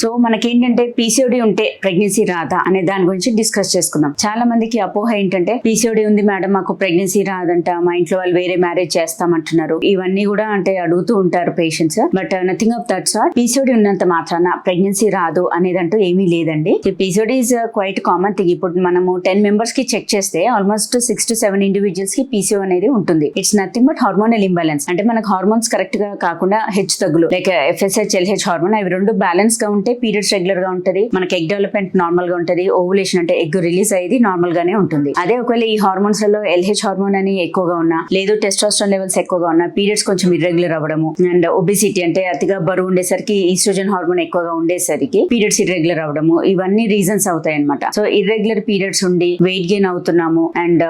so మనకేంటంటే PCOD ఉంటే pregnancy రాదా అనే దాని గురించి డిస్కస్ చేసుకుందాం. చాలా మందికి అపోహ ఏంటంటే పీసీఓడి ఉంది మేడం మాకు ప్రెగ్నెన్సీ రాదంట మా ఇంట్లో వాళ్ళు వేరే మ్యారేజ్ చేస్తామంటున్నారు. ఇవన్నీ కూడా అంటే అడుగుతూ ఉంటారు patients but nothing of that sir PCOD ఉన్నంత మాత్రాన ప్రెగ్నెన్సీ రాదు అనేదంటూ ఏమీ లేదండి. PCOD is quite common thing ఇప్పుడు మనము టెన్ మెంబర్స్కి చెక్ చేస్తే ఆల్మోస్ట్ సిక్స్ టు సెవెన్ ఇండివిజువల్స్కి పీసీఓ అనేది ఉంటుంది. It's nothing but hormonal imbalance అంటే మనకు హార్మోన్స్ కరెక్ట్గా కాకుండా హెచ్ తగ్గులు. లైక్ ఎఫ్ఎస్హెచ్ ఎల్హెచ్ హార్మోన్ అవి రెండు బ్యాలెన్స్గా ఉంటే పీరియడ్స్ రెగ్యులర్గా ఉంటది. మనకి ఎగ్ డెవలప్మెంట్ నార్మల్గా ఉంటది. ఓవులేషన్ అంటే ఎగ్ రిలీజ్ అయ్యేది నార్మల్ గానే ఉంటుంది. అదే ఒకవేళ ఈ హార్మోన్స్లలో ఎల్హెచ్ హార్మోన్ అని ఎక్కువగా ఉన్నా లేదు టెస్టోస్ట్రాన్ లెవెల్స్ ఎక్కువగా ఉన్నా పీరియడ్స్ కొంచెం ఇర్రెగ్యులర్ అవ్వడము అండ్ ఒబిసిటీ అంటే అతిగా బరువు ఉండేసరికి ఈస్ట్రోజన్ హార్మోన్ ఎక్కువగా ఉండేసరికి పీరియడ్స్ ఇర్రెగ్యులర్ అవ్వడము ఇవన్నీ రీజన్స్ అవుతాయి అనమాట సో ఇర్రెగ్యులర్ పీరియడ్స్ ఉండి వెయిట్ గెయిన్ అవుతున్నాము అండ్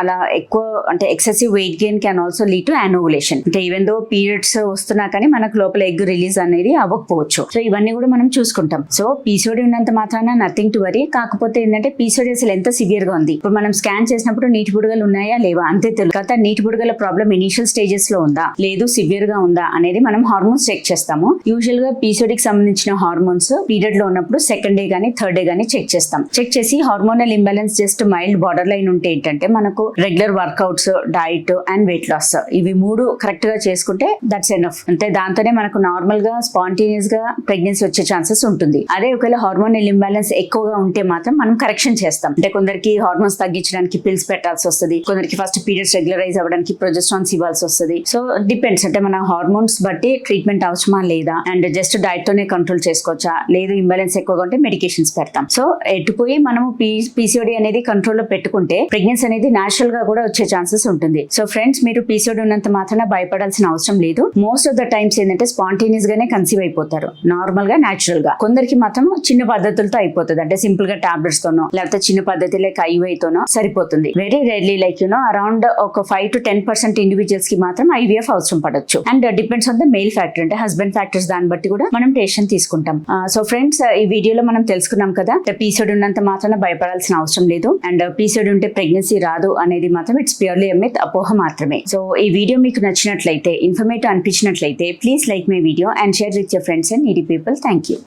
అలా ఎక్కువ అంటే excessive weight gain can also lead to anovulation అంటే ఈవెన్ దో పీరియడ్స్ వస్తున్నా కానీ మనకు లోపల ఎగ్ రిలీజ్ అనేది అవ్వకపోవచ్చు. సో ఇవన్నీ కూడా మనం చూసుకుంటాం. సో పీసోడి ఉన్నంత మాత్రాన నథింగ్ టు వరీ కాకపోతే ఏంటంటే పీసోడి అసలు ఎంత సివియర్గా ఉంది. ఇప్పుడు మనం స్కాన్ చేసినప్పుడు నీటి బుడగలు ఉన్నాయా లేవా? అంతే తెలుసు. కాకపోతే నీటి బుడగల ప్రాబ్లం ఇనిషియల్ స్టేజెస్లో ఉందా? లేదు సివియర్గా ఉందా? అనేది మనం హార్మోన్స్ చెక్ చేస్తాము. యూజువల్గా పీసోడికి సంబంధించిన హార్మోన్స్ పీరియడ్లో ఉన్నప్పుడు సెకండ్ డే గానీ థర్డ్ డే గానీ చెక్ చేస్తాం. చెక్ చేసి hormonal imbalance just mild borderline ఉంటే ఏంటంటే మనకు regular workouts diet and weight loss ఇవి మూడు కరెక్ట్గా చేసుకుంటే దట్స్ ఎనఫ్ అంటే దాంతోనే మనకు నార్మల్గా స్పాంటేనియస్గా ప్రెగ్నెన్సీ వచ్చే ఛాన్సెస్ ఉంటుంది. అదే ఒకవేళ హార్మోనల్ ఇంబాలెన్స్ ఎక్కువగా ఉంటే మాత్రం మనం కరెక్షన్ చేస్తాం. అంటే కొందరికి హార్మోన్స్ తగ్గించడానికి పిల్స్ పెట్టాల్సి వస్తుంది. కొందరికి ఫస్ట్ పీరియడ్స్ రెగ్యులరైజ్ అవ్వడానికి ప్రొజెస్ట్రాన్స్ ఇవ్వాల్సి వస్తుంది. సో డిపెండ్స్ అంటే మన హార్మోన్స్ బట్టి ట్రీట్మెంట్ అవసరమా లేదా? అండ్ జస్ట్ డైట్ తోనే కంట్రోల్ చేసుకోవచ్చా? లేదు ఇంబాలెన్స్ ఎక్కువగా ఉంటే మెడికేషన్స్ పెడతాం. సో ఎట్టుపోయి మనము పీసీఓడి అనేది కంట్రోల్లో పెట్టుకుంటే ప్రెగ్నెన్సీ అనేది న్యాచురల్గా కూడా వచ్చే ఛాన్సెస్ ఉంటుంది. సో ఫ్రెండ్స్ మీరు పీసీఓడి ఉన్నంత మాత్రాన భయపడాల్సిన అవసరం లేదు. మోస్ట్ ఆఫ్ ద టైమ్స్ ఏంటంటే స్పాంటేనియస్ గానే కన్సీవ్ అయిపోతారు. నార్మల్గా నేచురల్గా. కొందరికి మాత్రం చిన్న పద్ధతులతో అయిపోతుంది. అంటే సింపుల్గా టాబ్లెట్స్ తోనో లేకపోతే చిన్న పద్ధతి లైక్ ఐవైతోనో సరిపోతుంది. Very rarely like you know around ఒక ఫైవ్ టు టెన్ పర్సెంట్ ఇండివిజువల్స్కి మాత్రం ఐవీఎఫ్ అవసరం పడొచ్చు. And depends on the male factor అంటే హస్బెండ్ ఫ్యాక్టర్స్ దాన్ని బట్టి కూడా మనం టేషన్ తీసుకుంటాం. Uh, సో ఫ్రెండ్స్ uh, ఈ వీడియోలో మనం తెలుసుకున్నాం కదా పీసోడ్ ఉన్నంత మాత్రాన భయపడాల్సిన అవసరం లేదు. అండ్ పీసోడ్ uh, ఉంటే ప్రెగ్నెన్సీ రాదు అనేది మాత్రం ఇట్స్ ప్యూర్లీ ఎమ్మిత్ అపోహ మాత్రమే. సో ఈ వీడియో మీకు నచ్చినట్లయితే informative అనిపించినట్లయితే please like my video and share with your friends and needy people thank you